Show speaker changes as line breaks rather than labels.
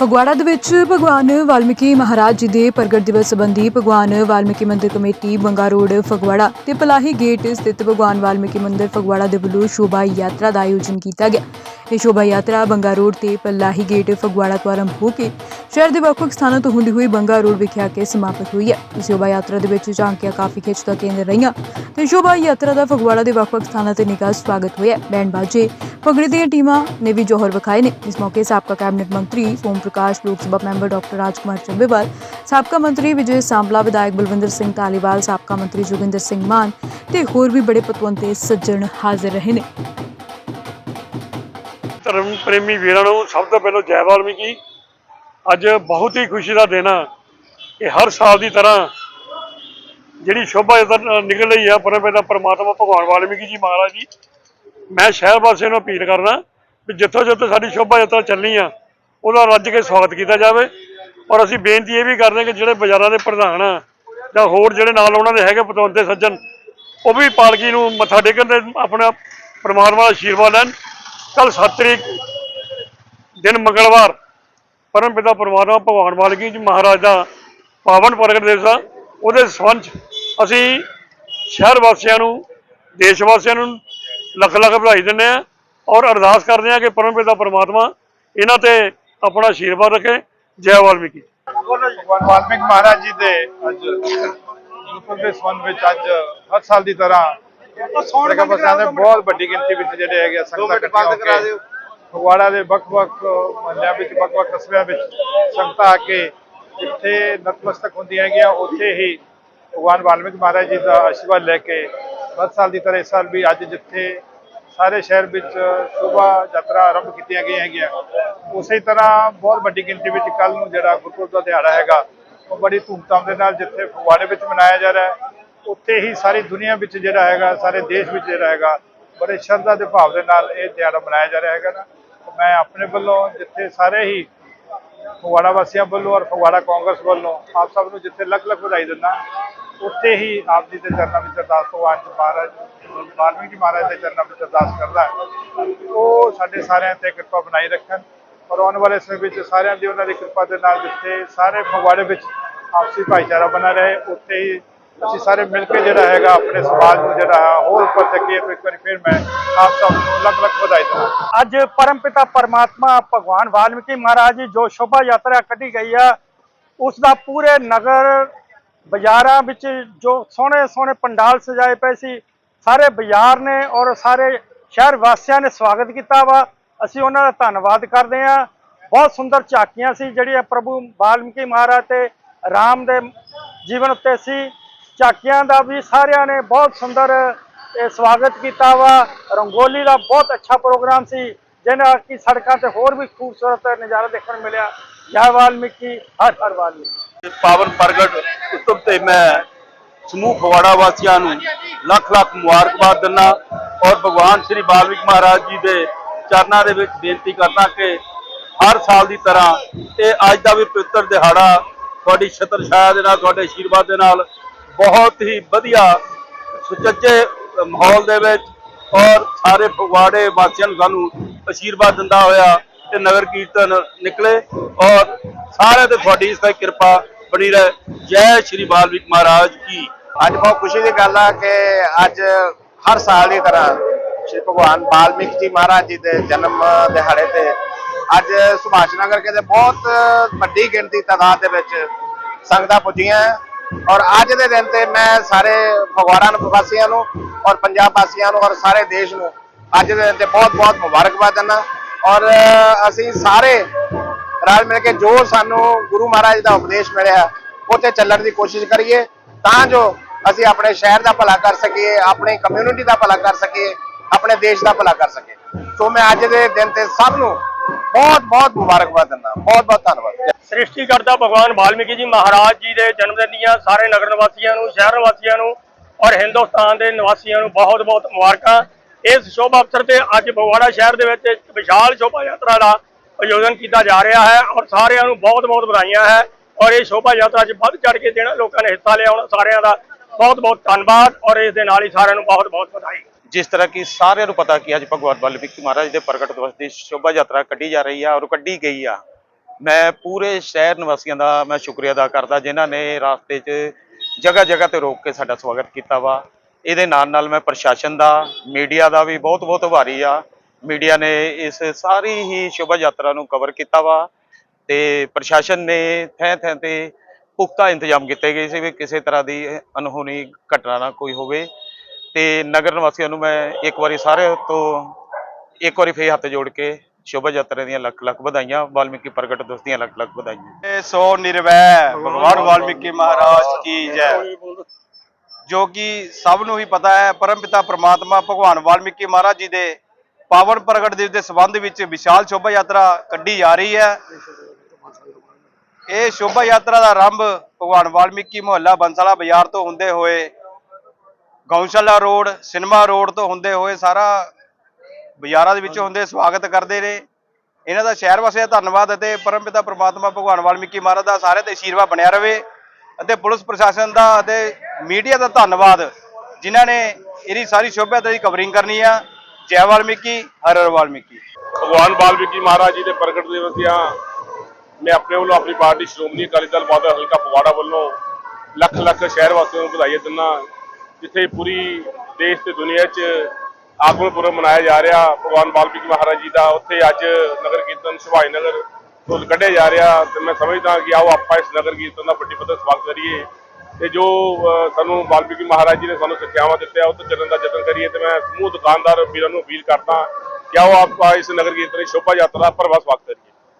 ਫਗਵਾੜਾ ਦੇ ਵਿੱਚ ਭਗਵਾਨ ਵਾਲਮੀਕੀ ਮਹਾਰਾਜ ਜੀ ਦੇ ਪ੍ਰਗਟ ਦਿਵਸ ਸੰਬੰਧੀ ਭਗਵਾਨ ਵਾਲਮੀਕੀ ਮੰਦਿਰ ਕਮੇਟੀ ਬੰਗਾ ਰੋਡ, ਫਗਵਾੜਾ ਤੇ ਪਲਾਹੀ ਗੇਟ ਸਥਿਤ ਭਗਵਾਨ ਵਾਲਮੀਕੀ ਮੰਦਿਰ ਫਗਵਾੜਾ ਦੇ ਵੱਲੋਂ ਸ਼ੋਭਾ ਯਾਤਰਾ ਦਾ ਆਯੋਜਨ ਕੀਤਾ ਗਿਆ। ਇਹ ਸ਼ੋਭਾ ਯਾਤਰਾ ਬੰਗਾ ਰੋਡ ਤੇ ਪਲਾਹੀ ਗੇਟ ਫਗਵਾੜਾ ਤੋਂ ਆਰੰਭ ਹੋ ਕੇ ਸ਼ਹਿਰ ਦੇ ਵੱਖ-ਵੱਖ ਸਥਾਨਾਂ ਤੋਂ ਹੁੰਦੀ ਹੋਈ ਬੰਗਾ ਰੋਡ ਵਿਖੇ ਆ ਕੇ ਸਮਾਪਤ ਹੋਈ ਹੈ। ਇਸ ਸ਼ੋਭਾ ਯਾਤਰਾ ਦੇ ਵਿੱਚ ਝਾਂਕੀਆਂ, ਕਾਫੀ ਖਿੱਚ ਦਾ ਕੇਂਦਰ ਰਹੀਆਂ ਤੇ ਸ਼ੋਭਾ ਯਾਤਰਾ ਦਾ ਫਗਵਾੜਾ ਦੇ ਵੱਖ-ਵੱਖ ਸਥਾਨਾਂ ਤੇ ਨਿੱਘਾ ਸਵਾਗਤ ਹੋਇਆ ਬੈਂਡ ਬਾਜੇ ਪਗੜੀ ਦੀਆਂ ਟੀਮਾਂ ਨੇ ਵੀ ਜੋਹਰ ਵਿਖਾਏ ਨੇ। ਇਸ ਮੌਕੇ ਸਾਬਕਾ ਕੈਬਨਿਟ ਮੰਤਰੀ, ਸੋਮ ਪ੍ਰਕਾਸ਼, ਲੋਕ ਸਭਾ ਮੈਂਬਰ ਡਾਕਟਰ ਰਾਜਕੁਮਾਰ ਚੰਬੇਵਾਲ, ਸਾਬਕਾ ਮੰਤਰੀ ਵਿਜੇ ਸਾਂਪਲਾ ਵਿਧਾਇਕ ਬਲਵਿੰਦਰ ਸਿੰਘ ਧਾਲੀਵਾਲ, ਸਾਬਕਾ ਮੰਤਰੀ ਜੋਗਿੰਦਰ ਸਿੰਘ ਮਾਨ ਤੇ ਹੋਰ ਵੀ ਬੜੇ ਪਤਵੰਤੇ ਸੱਜਣ ਹਾਜ਼ਰ ਰਹੇ ਨੇ।
ਧਰਮ ਪ੍ਰੇਮੀ ਵੀਰਾਂ ਨੂੰ ਸਭ ਤੋਂ ਪਹਿਲਾਂ ਜੈ ਵਾਲਮੀਕੀ। ਅੱਜ ਬਹੁਤ ਹੀ ਖੁਸ਼ੀ ਦਾ ਦਿਨ ਆ ਕਿ ਹਰ ਸਾਲ ਦੀ ਤਰ੍ਹਾਂ ਜਿਹੜੀ ਸ਼ੋਭਾ ਯਾਤਰਾ ਨਿਕਲ ਰਹੀ ਆ, ਪਰਮ ਪਿਤਾ ਪਰਮਾਤਮਾ ਭਗਵਾਨ ਵਾਲਮੀਕੀ ਜੀ ਮਹਾਰਾਜ ਜੀ, ਮੈਂ ਸ਼ਹਿਰ ਵਾਸੀਆਂ ਨੂੰ ਅਪੀਲ ਕਰਨਾ ਵੀ ਜਿੱਥੋਂ ਜਿੱਥੋਂ ਸਾਡੀ ਸ਼ੋਭਾ ਯਾਤਰਾ ਚੱਲਣੀ ਆ, ਉਹਦਾ ਰੱਜ ਕੇ ਸਵਾਗਤ ਕੀਤਾ ਜਾਵੇ। ਔਰ ਅਸੀਂ ਬੇਨਤੀ ਇਹ ਵੀ ਕਰਦੇ ਹਾਂ ਕਿ ਜਿਹੜੇ ਬਾਜ਼ਾਰਾਂ ਦੇ ਪ੍ਰਧਾਨ ਆ ਜਾਂ ਹੋਰ ਜਿਹੜੇ ਨਾਲ ਉਹਨਾਂ ਦੇ ਹੈਗੇ ਪਤਵੰਤੇ ਸੱਜਣ, ਉਹ ਵੀ ਪਾਲਕੀ ਨੂੰ ਮੱਥਾ ਟੇਕਣ ਤੇ ਆਪਣਾ ਪਰਮਾਤਮਾ ਦਾ ਆਸ਼ੀਰਵਾਦ ਲੈਣ। ਕੱਲ 7 ਤਰੀਕ ਦਿਨ ਮੰਗਲਵਾਰ, ਪਰਮ ਪਿਤਾ ਪਰਮਾਤਮਾ ਭਗਵਾਨ ਵਾਲਮੀਕੀ ਜੀ ਮਹਾਰਾਜ ਦਾ ਪਾਵਨ ਪ੍ਰਗਟ ਦਿਵਸ ਆ। ਉਹਦੇ ਸੰਬੰਧ 'ਚ ਅਸੀਂ ਸ਼ਹਿਰ ਵਾਸੀਆਂ ਨੂੰ, ਦੇਸ਼ ਵਾਸੀਆਂ ਨੂੰ ਲੱਖ ਲੱਖ ਵਧਾਈ ਦਿੰਦੇ ਆ ਔਰ ਅਰਦਾਸ ਕਰਦੇ ਆ ਕਿ ਪਰਮ ਪਿਤਾ ਪਰਮਾਤਮਾ ਇਹਨਾਂ ਤੇ ਆਪਣਾ ਆਸ਼ੀਰਵਾਦ ਰੱਖੇ। ਜੈ ਵਾਲਮੀਕੀ।
ਭਗਵਾਨ ਵਾਲਮੀਕ ਮਹਾਰਾਜ ਜੀ ਦੇ ਅੱਜ ਗੁਰਪੁਰਬ ਦੇ ਸੰਬੰਧ ਵਿੱਚ ਅੱਜ ਹਰ ਸਾਲ ਦੀ ਤਰ੍ਹਾਂ ਪ੍ਰਗਟ ਬਸਾਂ ਦੇ ਬਹੁਤ ਵੱਡੀ ਗਿਣਤੀ ਵਿੱਚ ਜਿਹੜੇ ਹੈਗੇ ਸੰਗਤਾਂ ਇਕੱਠੀਆਂ ਹੋ ਕੇ ਫਗਵਾੜਾ ਦੇ ਵੱਖ-ਵੱਖ ਮਹੱਲਿਆਂ ਵਿੱਚ ਵੱਖ-ਵੱਖ ਕਸਬਿਆਂ ਵਿੱਚ ਸੰਗਤਾਂ ਆ ਕੇ ਜਿੱਥੇ ਨਤਮਸਤਕ ਹੁੰਦੀਆਂ ਹੈਗੀਆਂ ਉੱਥੇ ਹੀ ਭਗਵਾਨ ਵਾਲਮੀਕ ਮਹਾਰਾਜ ਜੀ ਦਾ ਆਸ਼ੀਰਵਾਦ ਲੈ ਕੇ ਹਰ ਸਾਲ ਦੀ ਤਰ੍ਹਾਂ ਇਸ ਸਾਲ ਵੀ ਅੱਜ ਜਿੱਥੇ ਸਾਰੇ ਸ਼ਹਿਰ ਵਿੱਚ ਸ਼ੋਭਾ ਯਾਤਰਾ ਆਰੰਭ ਕੀਤੀਆਂ ਗਈਆਂ ਹੈਗੀਆਂ ਉਸੇ ਤਰ੍ਹਾਂ ਬਹੁਤ ਵੱਡੀ ਗਿਣਤੀ ਵਿੱਚ ਕੱਲ ਨੂੰ ਜਿਹੜਾ ਗੁਰਪੁਰਬ ਦਾ ਦਿਹਾੜਾ ਹੈਗਾ ਉਹ ਬੜੀ ਧੂਮਧਾਮ ਦੇ ਨਾਲ ਜਿੱਥੇ ਫਗਵਾੜੇ ਵਿੱਚ ਮਨਾਇਆ ਜਾ ਰਿਹਾ ਹੈ। ਉੱਥੇ ਹੀ ਸਾਰੀ ਦੁਨੀਆ ਵਿੱਚ ਜਿਹੜਾ ਹੈਗਾ, ਸਾਰੇ ਦੇਸ਼ ਵਿੱਚ ਜਿਹੜਾ ਹੈਗਾ, ਬੜੇ ਸ਼ਰਧਾ ਦੇ ਭਾਵ ਦੇ ਨਾਲ ਇਹ ਦਿਹਾੜਾ ਮਨਾਇਆ ਜਾ ਰਿਹਾ ਹੈਗਾ ਨਾ। ਮੈਂ ਆਪਣੇ ਵੱਲੋਂ ਜਿੱਥੇ ਸਾਰੇ ਹੀ ਫਗਵਾੜਾ ਵਾਸੀਆਂ ਵੱਲੋਂ ਔਰ ਫਗਵਾੜਾ ਕਾਂਗਰਸ ਵੱਲੋਂ ਆਪ ਸਭ ਨੂੰ ਜਿੱਥੇ ਲੱਖ ਲੱਖ ਵਧਾਈ ਦਿੰਦਾ, ਉੱਥੇ ਹੀ ਆਪ ਜੀ ਦੇ ਚਰਨਾਂ ਵਿੱਚ ਅਰਦਾਸ ਭਗਵਾਨ ਜੀ ਮਹਾਰਾਜ ਵਾਲਮੀਕੀ ਜੀ ਮਹਾਰਾਜ ਦੇ ਚਰਨਾਂ ਵਿੱਚ ਅਰਦਾਸ ਕਰਦਾ ਉਹ ਸਾਡੇ ਸਾਰਿਆਂ ਤੇ ਕਿਰਪਾ ਬਣਾਈ ਰੱਖਣ ਔਰ ਆਉਣ ਵਾਲੇ ਸਮੇਂ ਵਿੱਚ ਸਾਰਿਆਂ ਦੀ ਉਹਨਾਂ ਦੀ ਕਿਰਪਾ ਦੇ ਨਾਲ ਜਿੱਥੇ ਸਾਰੇ ਫਗਵਾੜੇ ਵਿੱਚ ਆਪਸੀ ਭਾਈਚਾਰਾ ਬਣਾ ਰਹੇ, ਉੱਥੇ ਹੀ ਅਸੀਂ ਸਾਰੇ ਮਿਲ ਕੇ ਜਿਹੜਾ ਹੈਗਾ ਆਪਣੇ ਸਮਾਜ ਨੂੰ ਜਿਹੜਾ ਹੈ ਹੋਰ ਉੱਪਰ ਚੱਕੀਏ ਤਾਂ ਇੱਕ ਵਾਰੀ ਫਿਰ ਮੈਂ ਆਪ ਸਭ ਨੂੰ ਲੱਖ ਲੱਖ ਵਧਾਈ ਦਿੰਦਾ
ਅੱਜ ਪਰਮਪਿਤਾ ਪਰਮਾਤਮਾ ਭਗਵਾਨ ਵਾਲਮੀਕੀ ਮਹਾਰਾਜ ਜੀ ਜੋ ਸ਼ੋਭਾ ਯਾਤਰਾ ਕੱਢੀ ਗਈ ਆ ਉਸ ਦਾ ਪੂਰੇ ਨਗਰ ਬਾਜ਼ਾਰਾਂ ਵਿੱਚ ਜੋ ਸੋਹਣੇ ਸੋਹਣੇ ਪੰਡਾਲ ਸਜਾਏ ਪਏ ਸੀ, ਸਾਰੇ ਬਾਜ਼ਾਰ ਨੇ ਔਰ ਸਾਰੇ ਸ਼ਹਿਰ ਵਾਸੀਆਂ ਨੇ ਸਵਾਗਤ ਕੀਤਾ ਵਾ। ਅਸੀਂ ਉਹਨਾਂ ਦਾ ਧੰਨਵਾਦ ਕਰਦੇ ਹਾਂ। ਬਹੁਤ ਸੁੰਦਰ ਝਾਕੀਆਂ ਸੀ ਜਿਹੜੀਆਂ ਪ੍ਰਭੂ ਵਾਲਮੀਕੀ ਮਹਾਰਾਜ ਤੇ ਰਾਮ ਦੇ ਜੀਵਨ ਉੱਤੇ ਸੀ। ਝਾਕੀਆਂ ਦਾ ਵੀ ਸਾਰਿਆਂ ਨੇ ਬਹੁਤ ਸੁੰਦਰ, ਇਹ ਸਵਾਗਤ ਕੀਤਾ ਵਾ। ਰੰਗੋਲੀ ਦਾ ਬਹੁਤ ਅੱਛਾ ਪ੍ਰੋਗਰਾਮ ਸੀ ਜਿਹਨਾਂ ਕਿ ਸੜਕਾਂ ਤੇ ਹੋਰ ਵੀ ਖੂਬਸੂਰਤ ਨਜ਼ਾਰਾ ਦੇਖਣ ਨੂੰ ਮਿਲਿਆ। ਜੈ ਵਾਲਮੀਕੀ, ਹਰ ਹਰ ਵਾਲਮੀਕੀ।
ਪਾਵਨ ਪ੍ਰਗਟ ਉਤਸਵ ਤੇ ਮੈਂ ਸਮੂਹ ਫਗਵਾੜਾ ਵਾਸੀਆਂ ਨੂੰ ਲੱਖ ਲੱਖ ਮੁਬਾਰਕਬਾਦ ਦਿੰਦਾ ਔਰ ਭਗਵਾਨ ਸ੍ਰੀ ਬਾਲਮੀਕ ਮਹਾਰਾਜ ਜੀ ਦੇ ਚਰਨਾਂ ਦੇ ਵਿੱਚ ਬੇਨਤੀ ਕਰਦਾ ਕਿ ਹਰ ਸਾਲ ਦੀ ਤਰ੍ਹਾਂ ਇਹ ਅੱਜ ਦਾ ਵੀ ਪਵਿੱਤਰ ਦਿਹਾੜਾ ਤੁਹਾਡੀ ਛਤਰ ਛਾਇਆ ਦੇ ਨਾਲ, ਤੁਹਾਡੇ ਆਸ਼ੀਰਵਾਦ ਦੇ ਨਾਲ ਬਹੁਤ ਹੀ ਵਧੀਆ ਸੁਚੱਜੇ ਮਾਹੌਲ ਦੇ ਵਿੱਚ ਔਰ ਸਾਰੇ ਫਗਵਾੜੇ ਵਾਸੀਆਂ ਨੂੰ ਸਾਨੂੰ ਆਸ਼ੀਰਵਾਦ ਦਿੰਦਾ ਹੋਇਆ ਤੇ ਨਗਰ ਕੀਰਤਨ ਨਿਕਲੇ ਔਰ ਸਾਰੇ ਤੇ ਤੁਹਾਡੀ ਇਸ ਤੇ ਕਿਰਪਾ ਬਣੀ ਰਹੇ। ਜੈ ਸ਼੍ਰੀ ਬਾਲਮੀਕ ਮਹਾਰਾਜ ਕੀ
ਅੱਜ ਬਹੁਤ ਖੁਸ਼ੀ ਦੀ ਗੱਲ ਆ ਕਿ ਅੱਜ ਹਰ ਸਾਲ ਦੀ ਤਰ੍ਹਾਂ ਸ਼੍ਰੀ ਭਗਵਾਨ ਵਾਲਮੀਕ ਜੀ ਮਹਾਰਾਜ ਜੀ ਦੇ ਜਨਮ ਦਿਹਾੜੇ ਤੇ ਅੱਜ ਸੁਭਾਸ਼ ਨਗਰ ਕੇ ਦੇ ਬਹੁਤ ਵੱਡੀ ਗਿਣਤੀ ਤਾਦਾਦ ਦੇ ਵਿੱਚ ਸੰਗਤਾਂ ਪੁੱਜੀਆਂ। ਔਰ ਅੱਜ ਦੇ ਦਿਨ ਤੇ ਮੈਂ ਸਾਰੇ ਫਗਵਾੜਾ ਵਾਸੀਆਂ ਨੂੰ ਔਰ ਪੰਜਾਬ ਵਾਸੀਆਂ ਨੂੰ ਔਰ ਸਾਰੇ ਦੇਸ਼ ਨੂੰ ਅੱਜ ਦੇ ਦਿਨ ਤੇ ਬਹੁਤ ਬਹੁਤ ਮੁਬਾਰਕਬਾਦ ਦਿੰਦਾ ਔਰ ਅਸੀਂ ਸਾਰੇ ਰਲ ਮਿਲ ਕੇ ਜੋ ਸਾਨੂੰ ਗੁਰੂ ਮਹਾਰਾਜ ਦਾ ਉਪਦੇਸ਼ ਮਿਲਿਆ, ਉੱਥੇ ਚੱਲਣ ਦੀ ਕੋਸ਼ਿਸ਼ ਕਰੀਏ ਤਾਂ ਜੋ ਅਸੀਂ ਆਪਣੇ ਸ਼ਹਿਰ ਦਾ ਭਲਾ ਕਰ ਸਕੀਏ, ਆਪਣੀ ਕਮਿਊਨਿਟੀ ਦਾ ਭਲਾ ਕਰ ਸਕੀਏ, ਆਪਣੇ ਦੇਸ਼ ਦਾ ਭਲਾ ਕਰ ਸਕੀਏ। ਸੋ ਮੈਂ ਅੱਜ ਦੇ ਦਿਨ ਤੇ ਸਭ ਨੂੰ ਬਹੁਤ ਬਹੁਤ ਮੁਬਾਰਕਬਾਦ ਦਿੰਦਾ ਬਹੁਤ ਬਹੁਤ ਧੰਨਵਾਦ।
ਸ੍ਰਿਸ਼ਟੀਕਰਤਾ ਭਗਵਾਨ ਵਾਲਮੀਕੀ ਜੀ ਮਹਾਰਾਜ ਜੀ ਦੇ ਜਨਮ ਦਿਨ ਦੀਆਂ ਸਾਰੇ ਨਗਰ ਨਿਵਾਸੀਆਂ ਨੂੰ, ਸ਼ਹਿਰ ਨਿਵਾਸੀਆਂ ਨੂੰ ਔਰ ਹਿੰਦੁਸਤਾਨ ਦੇ ਨਿਵਾਸੀਆਂ ਨੂੰ ਬਹੁਤ ਬਹੁਤ ਮੁਬਾਰਕਾਂ। ਇਸ ਸ਼ੋਭਾ ਅਵਸਰ ਤੇ ਅੱਜ ਫਗਵਾੜਾ ਸ਼ਹਿਰ ਦੇ ਵਿੱਚ ਵਿਸ਼ਾਲ ਸ਼ੋਭਾ ਯਾਤਰਾ ਦਾ ਆਯੋਜਨ ਕੀਤਾ ਜਾ ਰਿਹਾ ਹੈ ਔਰ ਸਾਰਿਆਂ ਨੂੰ ਬਹੁਤ ਬਹੁਤ ਵਧਾਈਆਂ ਹੈ ਔਰ ਇਹ ਸ਼ੋਭਾ ਯਾਤਰਾ 'ਚ ਵੱਧ ਚੜ ਕੇ ਜਿਹੜਾ ਲੋਕਾਂ ਨੇ ਹਿੱਸਾ ਲਿਆ ਉਹਨਾਂ ਸਾਰਿਆਂ ਦਾ। ਬਹੁਤ ਬਹੁਤ ਧੰਨਵਾਦ ਔਰ ਇਸ ਦੇ ਨਾਲ ਹੀ ਸਾਰਿਆਂ ਨੂੰ ਬਹੁਤ ਬਹੁਤ ਵਧਾਈ।
ਜਿਸ ਤਰ੍ਹਾਂ ਕਿ ਸਾਰਿਆਂ ਨੂੰ ਪਤਾ ਕਿ ਅੱਜ ਭਗਵਾਨ ਵਾਲਮੀਕੀ ਮਹਾਰਾਜ ਦੇ ਪ੍ਰਗਟ ਦਿਵਸ ਦੀ ਸ਼ੋਭਾ ਯਾਤਰਾ ਕੱਢੀ ਜਾ ਰਹੀ ਆ ਔਰ ਕੱਢੀ ਗਈ ਆ।
ਮੈਂ ਪੂਰੇ ਸ਼ਹਿਰ ਨਿਵਾਸੀਆਂ ਦਾ ਮੈਂ ਸ਼ੁਕਰੀਆ ਅਦਾ ਕਰਦਾ, ਜਿਨ੍ਹਾਂ ਨੇ ਰਾਸਤੇ 'ਚ ਜਗ੍ਹਾ ਜਗ੍ਹਾ ਤੇ ਰੋਕ ਕੇ ਸਾਡਾ ਸਵਾਗਤ ਕੀਤਾ ਵਾ। ਇਹਦੇ ਨਾਲ ਨਾਲ ਮੈਂ ਪ੍ਰਸ਼ਾਸਨ ਦਾ, ਮੀਡੀਆ ਦਾ ਵੀ ਬਹੁਤ ਬਹੁਤ ਆਭਾਰੀ ਆ। ਮੀਡੀਆ ਨੇ ਇਸ ਸਾਰੀ ਹੀ ਸ਼ੋਭਾ ਯਾਤਰਾ ਨੂੰ ਕਵਰ ਕੀਤਾ ਵਾ ਤੇ ਪ੍ਰਸ਼ਾਸਨ ਨੇ ਥੈਂ ਥੈਂ ਤੇ ਪੁਖਤਾ ਇੰਤਜ਼ਾਮ ਕੀਤੇ ਗਏ ਸੀ ਵੀ ਕਿਸੇ ਤਰ੍ਹਾਂ ਦੀ ਅਨਹੋਣੀ ਘਟਨਾ ਨਾ ਕੋਈ ਹੋਵੇ। ਤੇ ਨਗਰ ਨਿਵਾਸੀਆਂ ਨੂੰ ਮੈਂ ਇੱਕ ਵਾਰੀ ਸਾਰੇ ਤੋਂ ਇੱਕ ਵਾਰੀ ਫੇਰ ਹੱਥ ਜੋੜ ਕੇ ਸ਼ੋਭਾ ਯਾਤਰਾ ਦੀਆਂ ਲੱਖ ਲੱਖ ਵਧਾਈਆਂ, ਵਾਲਮੀਕੀ ਪ੍ਰਗਟ ਦਿਵਸ ਦੀਆਂ ਲੱਖ ਲੱਖ ਵਧਾਈਆਂ।
ਸੋ ਨਿਰਵੈ, ਭਗਵਾਨ ਵਾਲਮੀਕੀ ਮਹਾਰਾਜ ਕੀ ਜੈ। ਜੋ ਕਿ ਸਭ ਨੂੰ ਹੀ ਪਤਾ ਹੈ, ਪਰਮਪਿਤਾ ਪ੍ਰਮਾਤਮਾ ਭਗਵਾਨ ਵਾਲਮੀਕੀ ਮਹਾਰਾਜ ਜੀ ਦੇ ਪਾਵਨ ਪ੍ਰਗਟ ਦਿਵਸ ਦੇ ਸੰਬੰਧ ਵਿੱਚ ਵਿਸ਼ਾਲ ਸ਼ੋਭਾ ਯਾਤਰਾ ਕੱਢੀ ਜਾ ਰਹੀ ਹੈ। ਇਹ ਸ਼ੋਭਾ ਯਾਤਰਾ ਦਾ ਆਰੰਭ ਭਗਵਾਨ ਵਾਲਮੀਕੀ ਮੁਹੱਲਾ ਬੰਸਾਲਾ ਬਾਜ਼ਾਰ ਤੋਂ ਹੁੰਦੇ ਹੋਏ ਗਊਸ਼ਾਲਾ ਰੋਡ, ਸਿਨੇਮਾ ਰੋਡ ਤੋਂ ਹੁੰਦੇ ਹੋਏ ਸਾਰਾ ਬਾਜ਼ਾਰਾਂ ਦੇ ਵਿੱਚ ਹੁੰਦੇ ਸਵਾਗਤ ਕਰਦੇ ਨੇ। ਇਹਨਾਂ ਦਾ ਸ਼ਹਿਰ ਵਾਸੀਆਂ ਦਾ ਧੰਨਵਾਦ ਅਤੇ ਪਰਮਪਿਤਾ ਪ੍ਰਮਾਤਮਾ ਭਗਵਾਨ ਵਾਲਮੀਕੀ ਮਹਾਰਾਜ ਦਾ ਸਾਰੇ ਤੇ ਆਸ਼ੀਰਵਾਦ ਬਣਿਆ ਰਵੇ ਅਤੇ ਪੁਲਿਸ ਪ੍ਰਸ਼ਾਸਨ ਦਾ ਅਤੇ ਮੀਡੀਆ ਦਾ ਧੰਨਵਾਦ, ਜਿਨ੍ਹਾਂ ਨੇ ਇਹਦੀ ਸਾਰੀ ਸ਼ੋਭਾ ਦੀ ਕਵਰਿੰਗ ਕਰਨੀ ਆ। ਜੈ ਵਾਲਮੀਕੀ, ਹਰ ਹਰ ਵਾਲਮੀਕੀ।
ਭਗਵਾਨ ਵਾਲਮੀਕੀ ਮਹਾਰਾਜ ਜੀ ਦੇ ਪ੍ਰਗਟ ਦਿਵਸ ਦੀਆਂ ਮੈਂ ਆਪਣੇ ਵੱਲੋਂ ਆਪਣੀ ਪਾਰਟੀ ਸ਼੍ਰੋਮਣੀ ਅਕਾਲੀ ਦਲ ਬਾਦਲ ਹਲਕਾ ਫਗਵਾੜਾ ਵੱਲੋਂ ਲੱਖ ਲੱਖ ਸ਼ਹਿਰ ਵਾਸੀਆਂ ਨੂੰ ਵਧਾਈ ਦਿੰਦਾ ਜਿੱਥੇ ਪੂਰੀ ਦੇਸ਼ ਤੇ ਦੁਨੀਆ 'ਚ ਆਗਮਨ ਪੁਰਬ ਮਨਾਇਆ ਜਾ ਰਿਹਾ, ਭਗਵਾਨ ਵਾਲਮੀਕੀ ਮਹਾਰਾਜ ਜੀ ਦਾ, ਉੱਥੇ ਅੱਜ ਨਗਰ ਕੀਰਤਨ ਸੁਭਾਈ ਨਗਰ ਤੋਂ ਕੱਢਿਆ ਜਾ ਰਿਹਾ ਤੇ ਮੈਂ ਸਮਝਦਾ ਕਿ ਆਓ ਆਪਾਂ ਇਸ ਨਗਰ ਕੀਰਤਨ ਦਾ ਵੱਡੀ ਪੱਧਰ ਸਵਾਗਤ ਕਰੀਏ। ਤੇ ਜੋ ਸਾਨੂੰ ਵਾਲਮੀਕੀ ਮਹਾਰਾਜ ਜੀ ਨੇ ਸਾਨੂੰ ਸਿੱਖਿਆਵਾਂ ਦਿੱਤੀਆਂ, ਉਹ ਤੋਂ ਚੱਲਣ ਦਾ ਯਤਨ ਕਰੀਏ ਤੇ ਮੈਂ ਸਮੂਹ ਦੁਕਾਨਦਾਰ ਵੀਰਾਂ ਨੂੰ ਅਪੀਲ ਕਰਦਾ ਕਿ ਆਓ ਆਪਾਂ ਇਸ ਨਗਰ ਕੀਰਤਨ ਦੀ ਸ਼ੋਭਾ ਯਾਤਰਾ ਦਾ ਭਰਵਾਂ ਸਵਾਗਤ ਕਰੀਏ।